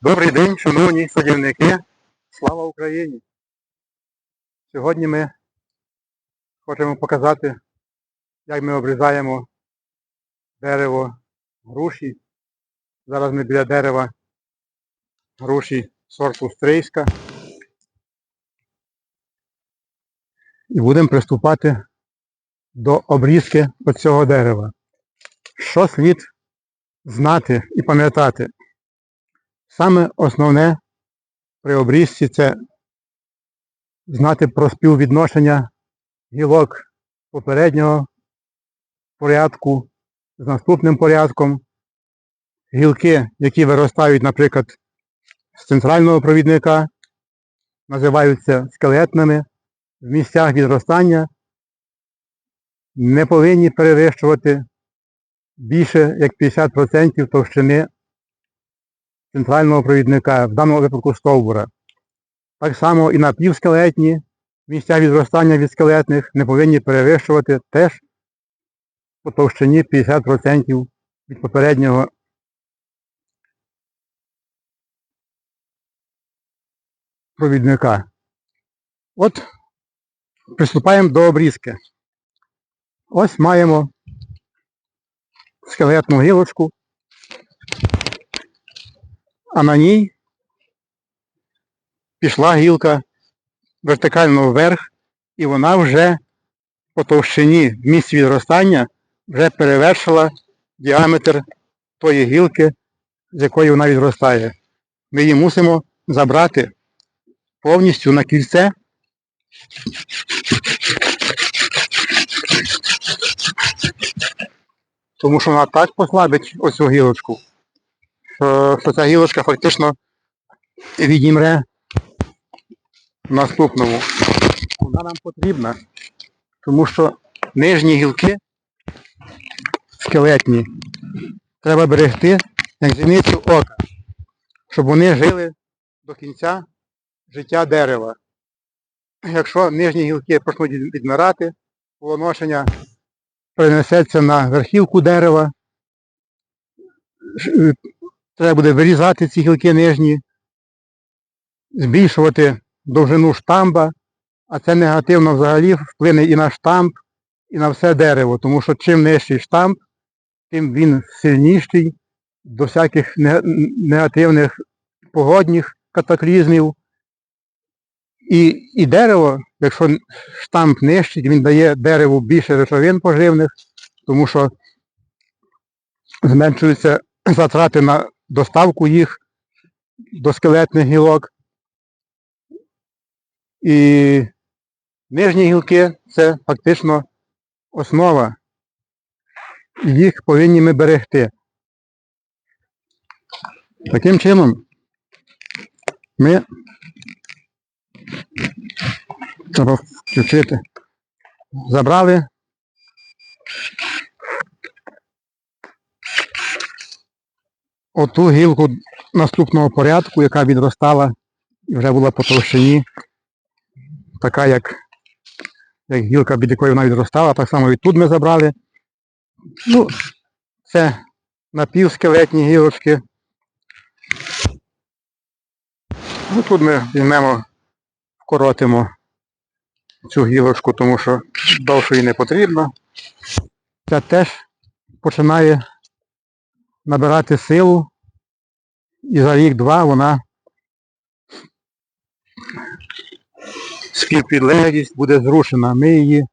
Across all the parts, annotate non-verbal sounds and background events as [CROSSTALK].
Добрий день, шановні садівники. Слава Україні! Сьогодні ми хочемо показати, як ми обрізаємо дерево груші. Зараз ми біля дерева груші сорту стрийська. І будемо приступати до обрізки оцього дерева. Що слід знати і пам'ятати? Саме основне при обрізці це знати про співвідношення гілок попереднього порядку з наступним порядком. Гілки, які виростають, наприклад, з центрального провідника, називаються скелетними. В місцях відростання не повинні перевищувати більше як 50% товщини центрального провідника, в даному випадку стовбура. Так само і напівскелетні місця відростання від скелетних не повинні перевищувати теж по товщині 50% від попереднього провідника. От приступаємо до обрізки. Ось маємо скелетну гілочку, а на ній пішла гілка вертикально вверх, і вона вже по товщині в місці відростання вже перевершила діаметр тої гілки, з якої вона відростає. Ми її мусимо забрати повністю на кільце. Тому що вона так послабить оцю гілочку, що, що ця гілочка фактично відімре наступному. Вона нам потрібна, тому що нижні гілки скелетні треба берегти як зіницю ока, щоб вони жили до кінця життя дерева. Якщо нижні гілки почнуть відмирати, плодоношення перенесеться на верхівку дерева, е, треба буде вирізати ці гілки нижні, збільшувати довжину штамба, а це негативно взагалі вплине і на штамп, і на все дерево, тому що чим нижчий штамп, тим він сильніший до всяких негативних погодних катаклізмів. І, і дерево, якщо штамп нижчий, він дає дереву більше речовин поживних, тому що зменшуються затрати на доставку їх до скелетних гілок. І нижні гілки це фактично основа. Їх повинні ми берегти. Таким чином ми треба включити. Забрали. Оту гілку наступного порядку, яка відростала і вже була по товщині, така як, як гілка, від якої вона відростала, так само і тут ми забрали. Ну, це напівскелетні гілочки. Ну, тут ми візьмемо, вкоротимо цю гілочку, тому що довше їй не потрібно. Ця теж починає набирати силу. І за рік-два вона співпідлеглість буде зрушена. Ми її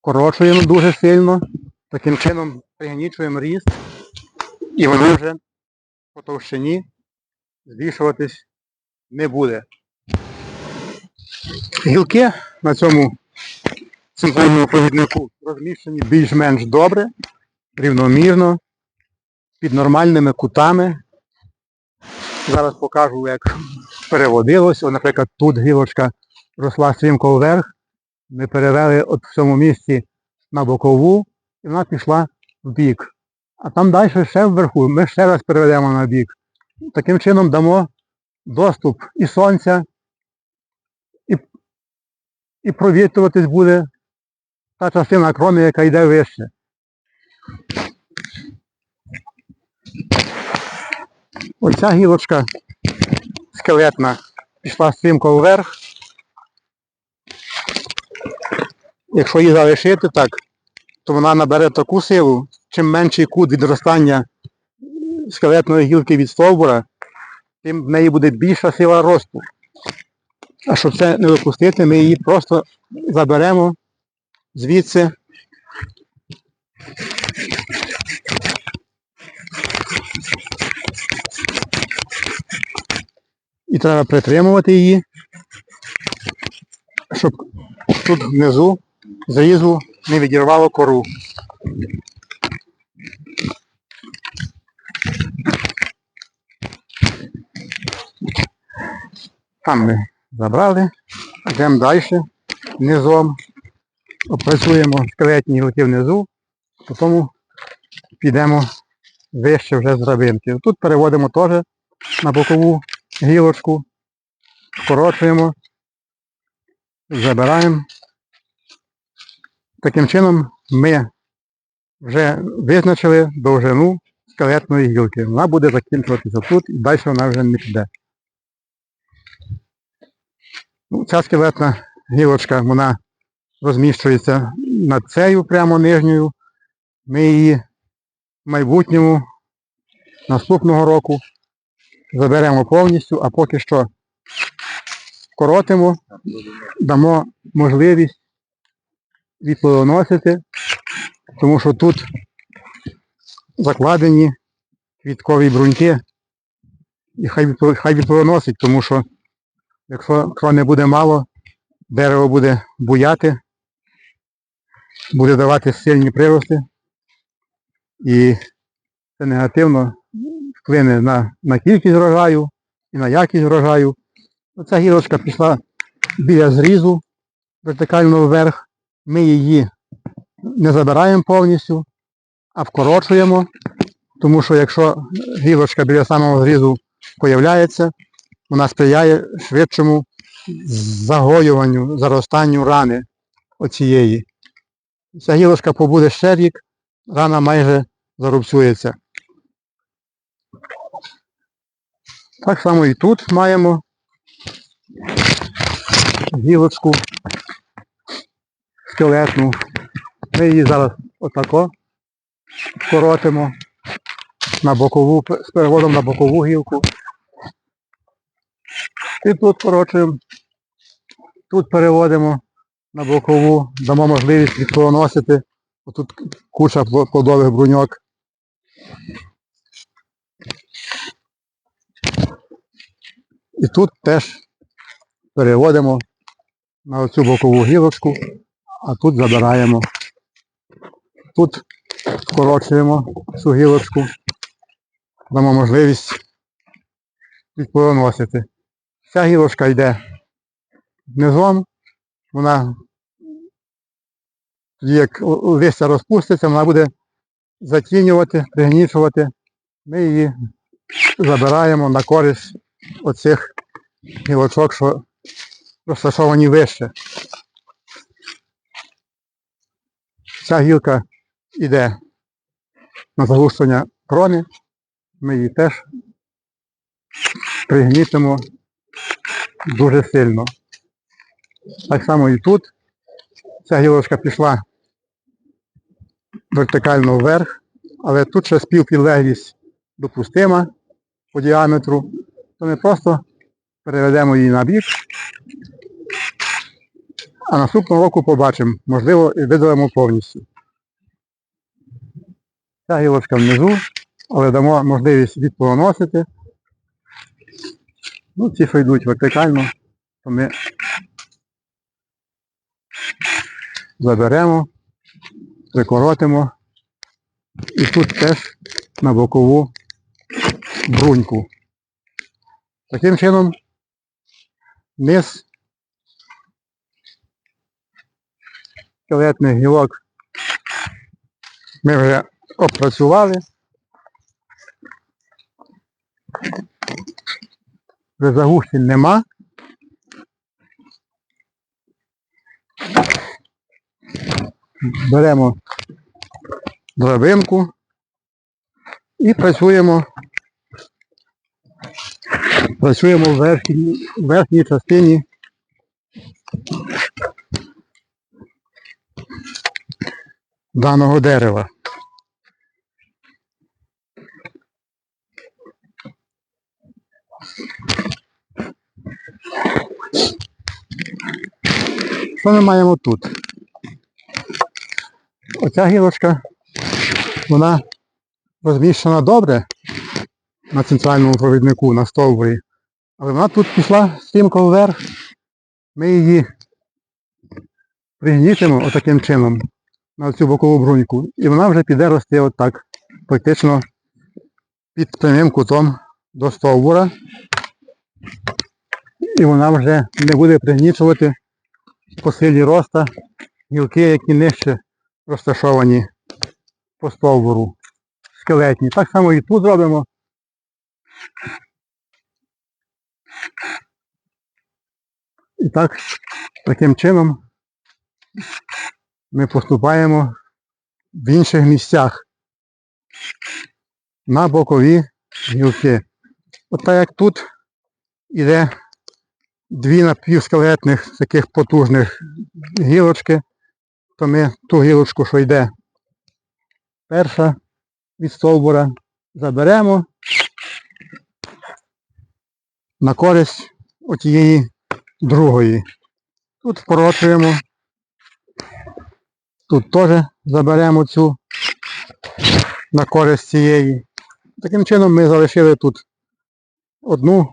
корочуємо дуже сильно, таким чином пригнічуємо ріст, і вона вже по товщині збільшуватись не буде. Гілки на цьому центральному провіднику розміщені більш-менш добре, рівномірно, під нормальними кутами. Зараз покажу, як переводилось. О, наприклад, тут гілочка росла стрімко вверх. Ми перевели от в цьому місці на бокову, і вона пішла в бік. А там далі ще вверху, ми ще раз переведемо на бік. Таким чином дамо доступ і сонця, і, і провітрюватись буде та частина крони, яка йде вище. Оця гілочка скелетна пішла стрімко вверх. Якщо її залишити так, то вона набере таку силу, чим менший кут відростання скелетної гілки від стовбура, тим в неї буде більша сила росту. А щоб це не допустити, ми її просто заберемо звідси. І треба притримувати її, щоб тут внизу зрізу не відірвало кору. Там ми забрали, йдемо далі, низом, опрацюємо скелетні гілки внизу, потім підемо вище вже з драбинки. Тут переводимо теж на бокову гілочку, скорочуємо, забираємо. Таким чином ми вже визначили довжину скелетної гілки. Вона буде закінчуватися тут і далі вона вже не піде. Ну, ця скелетна гілочка, вона розміщується над цією прямо нижньою. Ми її в майбутньому наступного року заберемо повністю, а поки що коротимо, дамо можливість відплодоносити, тому що тут закладені квіткові бруньки, і хай, відплодоносить, тому що якщо крони буде мало, дерево буде буяти, буде давати сильні прирости, і це негативно вплине на, на кількість врожаю і на якість врожаю. Оця гілочка пішла біля зрізу вертикально вверх. Ми її не забираємо повністю, а вкорочуємо, тому що якщо гілочка біля самого зрізу появляється, вона сприяє швидшому загоюванню, заростанню рани оцієї. Ця гілочка побуде ще рік, рана майже зарубцюється. Так само і тут маємо гілочку скелетну. Ми її зараз отако коротимо на бокову, з переводом на бокову гілку. І тут корочуємо, тут переводимо на бокову, дамо можливість відплодоносити. Тут куча плодових бруньок. І тут теж переводимо на оцю бокову гілочку, а тут забираємо. Тут скорочуємо цю гілочку, дамо можливість відплодоносити. Ця гілочка йде низом, вона тоді як листя розпуститься, вона буде затінювати, пригнічувати. Ми її забираємо на користь оцих гілочок, що розташовані вище. Ця гілка йде на заглушення крони, ми її теж пригнітимо дуже сильно. Так само і тут. Ця гілочка пішла вертикально вверх, але тут ще співпілеглість допустима по діаметру, то ми просто переведемо її на бік. А наступного року побачимо, можливо, і видалимо повністю. Ця гілочка внизу, але дамо можливість відплоносити. Ну, ті, що йдуть вертикально, то ми заберемо, прикоротимо. І тут теж на бокову бруньку. Таким чином низ скелетних гілок ми вже опрацювали. Вже нема. Беремо драбинку і працюємо Працюємо в верхній, верхній частині даного дерева. Що ми маємо тут? Оця гілочка, вона розміщена добре на центральному провіднику на стовбурі, але вона тут пішла стрімко вверх. Ми її пригнітимо отаким чином на цю бокову бруньку, і вона вже піде рости отак, практично під прямим кутом до стовбура. І вона вже не буде пригнічувати по силі роста гілки, які нижче розташовані по стовбуру, скелетні. Так само і тут робимо. І так, таким чином ми поступаємо в інших місцях на бокові гілки. От так як тут іде дві напівскелетних таких потужних гілочки, то ми ту гілочку, що йде перша від стовбура, заберемо на користь отієї другої. Тут вкорочуємо. Тут теж заберемо цю на користь цієї. Таким чином ми залишили тут одну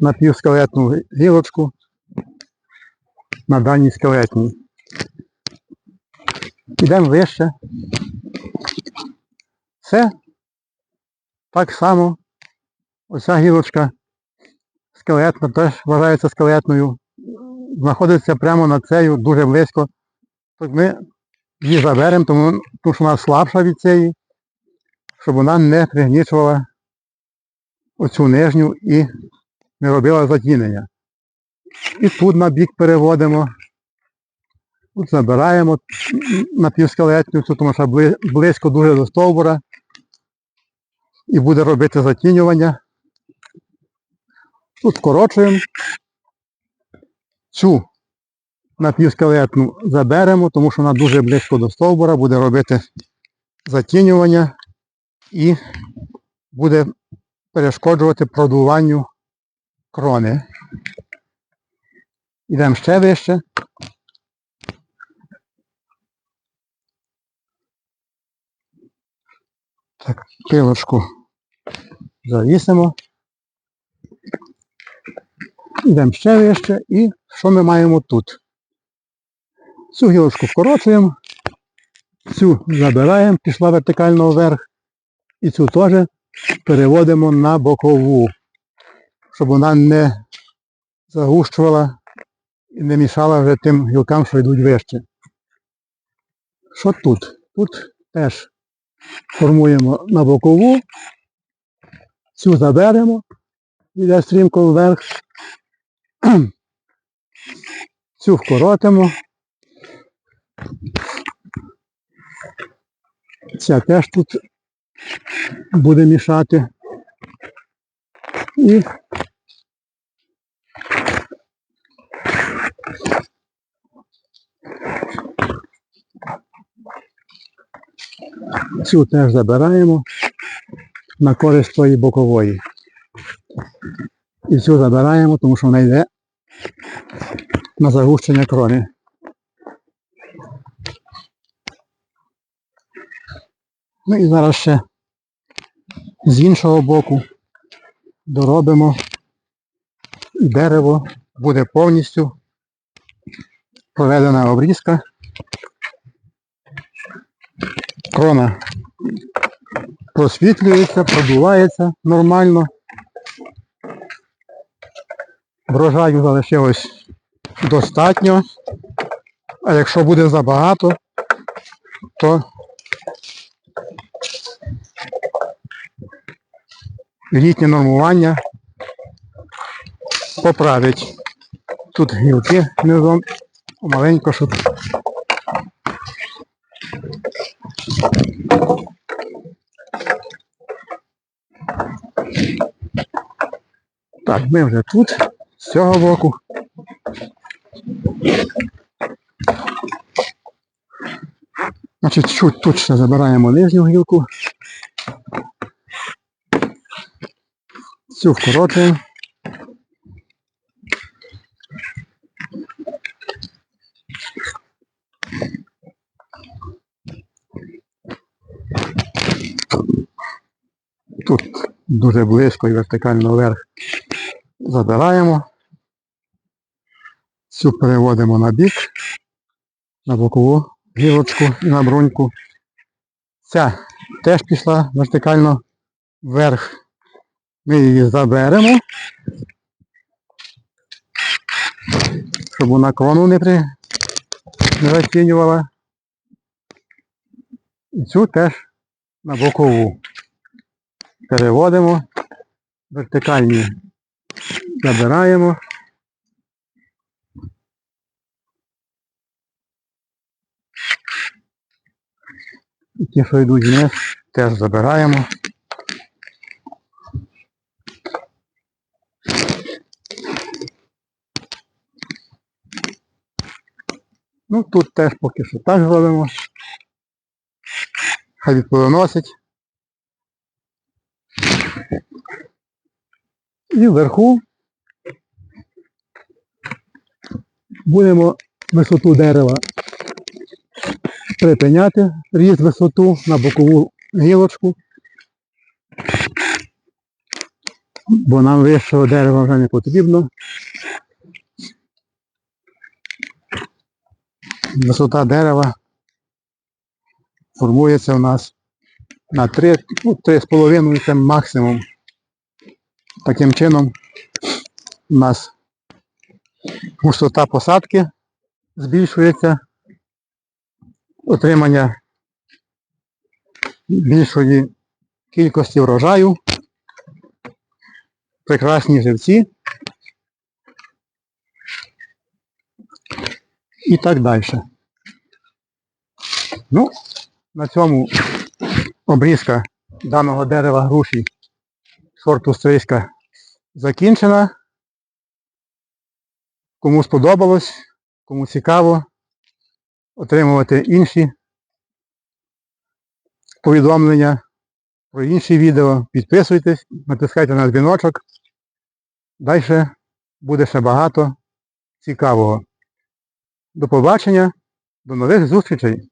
напівскелетну гілочку на даній скелетній. Йдемо вище. Все так само. Оця гілочка скелетна, теж вважається скелетною. Знаходиться прямо над цею, дуже близько. Так ми її заберемо, тому, тому що вона слабша від цієї, щоб вона не пригнічувала оцю нижню і не робила затінення. І тут на бік переводимо. Тут забираємо напівскелетню, цю, тому що близько дуже до стовбура. І буде робити затінювання. Тут скорочуємо. Цю напівскелетну заберемо, тому що вона дуже близько до стовбура, буде робити затінювання і буде перешкоджувати продуванню крони. Йдемо ще вище. Так, пилочку завісимо. Йдемо ще вище і що ми маємо тут? Цю гілочку вкорочуємо, цю забираємо, пішла вертикально вверх, і цю теж переводимо на бокову, щоб вона не загущувала і не мішала вже тим гілкам, що йдуть вище. Що тут? Тут теж формуємо на бокову, цю заберемо, йде стрімко вверх, [CLEARS THROAT] цю вкоротимо. Ця теж тут буде мішати. І цю теж забираємо на користь тої бокової. І цю забираємо, тому що вона йде на загущення крони. Ну і зараз ще з іншого боку доробимо і дерево буде повністю проведена обрізка. Крона просвітлюється, продувається нормально. Врожаю залишилось достатньо. А якщо буде забагато, то літнє нормування поправить. Тут гілки низом маленько, щоб Так, ми вже тут, цього боку. Значить, чуть ще забираємо нижню гілку. Цю вкорочуємо. Тут дуже близько і вертикально вверх забираємо. Цю переводимо на бік, на бокову гілочку і на бруньку. Ця теж пішла вертикально вверх. Ми її заберемо, щоб вона крону не, при... не затінювала. І цю теж на бокову. Переводимо, вертикальні забираємо. І ті, що йдуть вниз, теж забираємо. Ну тут теж поки що так зробимо. Хай відплодоносить. І вверху будемо висоту дерева припиняти, ріст висоту на бокову гілочку. Бо нам вищого дерева вже не потрібно. Висота дерева формується у нас на 3, ну, 3,5 це максимум. Таким чином у нас густота посадки збільшується, отримання більшої кількості врожаю, прекрасні живці і так далі. Ну, на цьому обрізка даного дерева груші сорту стрийська закінчена. Кому сподобалось, кому цікаво отримувати інші повідомлення про інші відео, підписуйтесь, натискайте на дзвіночок. Далі буде ще багато цікавого. До побачення, до нових зустрічей!